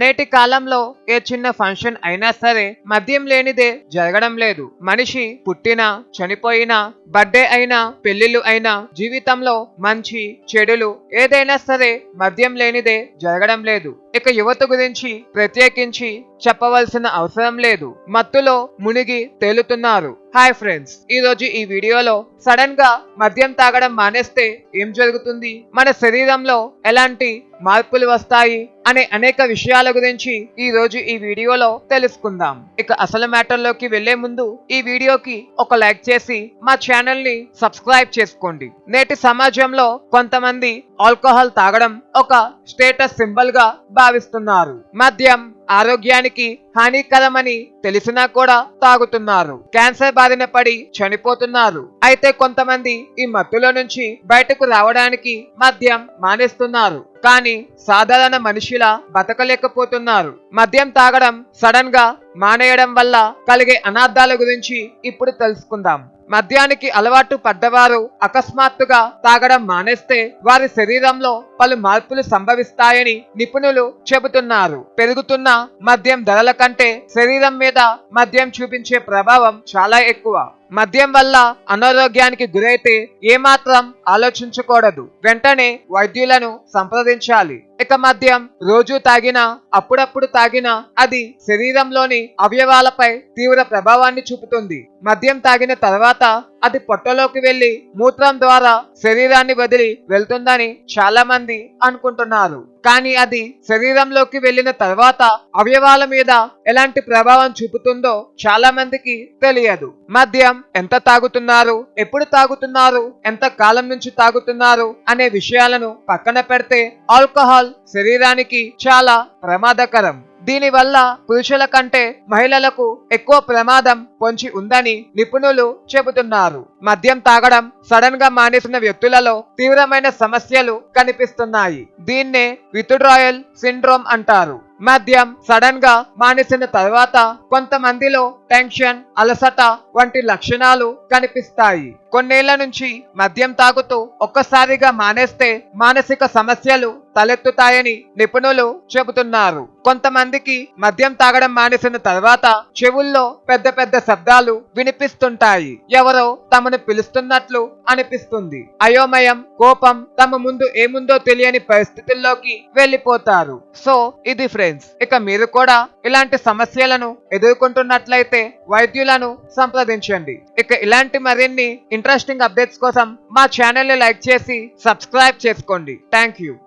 నేటి కాలంలో ఏ చిన్న ఫంక్షన్ అయినా సరే మద్యం లేనిదే జరగడం లేదు. మనిషి పుట్టినా చనిపోయినా బర్త్డే అయినా పెళ్ళిళ్ళు అయినా జీవితంలో మంచి చెడులు ఏదైనా సరే మద్యం లేనిదే జరగడం లేదు. ఇక యువత గురించి ప్రత్యేకించి చెప్పవలసిన అవసరం లేదు. మత్తులో మునిగి తేలుతున్నారు. హాయ్ ఫ్రెండ్స్ ఈ రోజు ఈ వీడియోలో సడన్గా మద్యం తాగడం మానేస్తే ఏం జరుగుతుంది? మన శరీరంలో ఎలాంటి మార్పులు వస్తాయి? అనే అనేక విషయాల గురించి ఈ రోజు ఈ వీడియోలో తెలుసుకుందాం. ఇక అసలు మ్యాటర్లోకి వెళ్ళే ముందు ఈ వీడియోకి ఒక లైక్ చేసి మా ఛానల్ని సబ్స్క్రైబ్ చేసుకోండి. నేటి సమాజంలో కొంతమంది ఆల్కహాల్ తాగడం ఒక స్టేటస్ సింబల్గా భావిస్తున్నారు. మద్యం ఆరోగ్యానికి హానికరమని తెలిసినా కూడా తాగుతున్నారు. క్యాన్సర్ బారిన పడి చనిపోతున్నారు. అయితే కొంతమంది ఈ మత్తులో నుంచి బయటకు రావడానికి మద్యం మానేస్తున్నారు. కానీ సాధారణ మనిషిలా బతకలేకపోతున్నారు. మద్యం తాగడం సడన్గా మానేయడం వల్ల కలిగే అనార్థాల గురించి ఇప్పుడు తెలుసుకుందాం. మద్యానికి అలవాటు పడ్డవారు అకస్మాత్తుగా తాగడం మానేస్తే వారి శరీరంలో పలు మార్పులు సంభవిస్తాయని నిపుణులు చెబుతున్నారు. పెరుగుతున్న మద్యం ధరల కంటే శరీరం మీద మద్యం చూపించే ప్రభావం చాలా ఎక్కువ. మద్యం వల్ల అనారోగ్యానికి గురైతే ఏమాత్రం ఆలోచించకూడదు. వెంటనే వైద్యులను సంప్రదించాలి. ఇక మద్యం రోజు తాగినా అప్పుడప్పుడు తాగినా అది శరీరంలోని అవయవాలపై తీవ్ర ప్రభావాన్ని చూపుతుంది. మద్యం తాగిన తర్వాత అది పొట్టలోకి వెళ్ళి మూత్రం ద్వారా శరీరాన్ని వదిలి వెళ్తుందని చాలా మంది అనుకుంటున్నారు. కానీ అది శరీరంలోకి వెళ్ళిన తర్వాత అవయవాల మీద ఎలాంటి ప్రభావం చూపుతుందో చాలా మందికి తెలియదు. మద్యం ఎంత తాగుతున్నారు? ఎప్పుడు తాగుతున్నారు? ఎంత కాలం నుంచి తాగుతున్నారు? అనే విషయాలను పక్కన పెడితే ఆల్కహాల్ శరీరానికి చాలా ప్రమాదకరం. దీనివల్ల పురుషుల కంటే మహిళలకు ఎక్కువ ప్రమాదం పొంచి ఉందని నిపుణులు చెబుతున్నారు. మద్యం తాగడం సడన్గా మానేసిన వ్యక్తులలో తీవ్రమైన సమస్యలు కనిపిస్తున్నాయి. దీన్నే వితుడ్రాయల్ సిండ్రోమ్ అంటారు. మద్యం సడన్గా మానేసిన తర్వాత కొంతమందిలో టెన్షన్ అలసట వంటి లక్షణాలు కనిపిస్తాయి. కొన్నేళ్ళ నుంచి మద్యం తాగుతూ ఒక్కసారిగా మానేస్తే మానసిక సమస్యలు తలెత్తుతాయని నిపుణులు చెబుతున్నారు. కొంతమందికి మద్యం తాగడం మానేసిన తర్వాత చెవుల్లో పెద్ద పెద్ద శబ్దాలు వినిపిస్తుంటాయి. ఎవరో తమను పిలుస్తున్నట్లు అనిపిస్తుంది. అయోమయం కోపం తమ ముందు ఏముందో తెలియని పరిస్థితుల్లోకి వెళ్ళిపోతారు. సో ఇది ఫ్రెండ్స్ ఇక మీరు కూడా ఇలాంటి సమస్యలను ఎదుర్కొంటున్నట్లయితే వైద్యులను సంప్రదించండి. ఇక ఇలాంటి మరిన్ని ఇంట్రెస్టింగ్ అప్డేట్స్ కోసం మా ఛానల్ని లైక్ చేసి సబ్స్క్రైబ్ చేసుకోండి. Thank you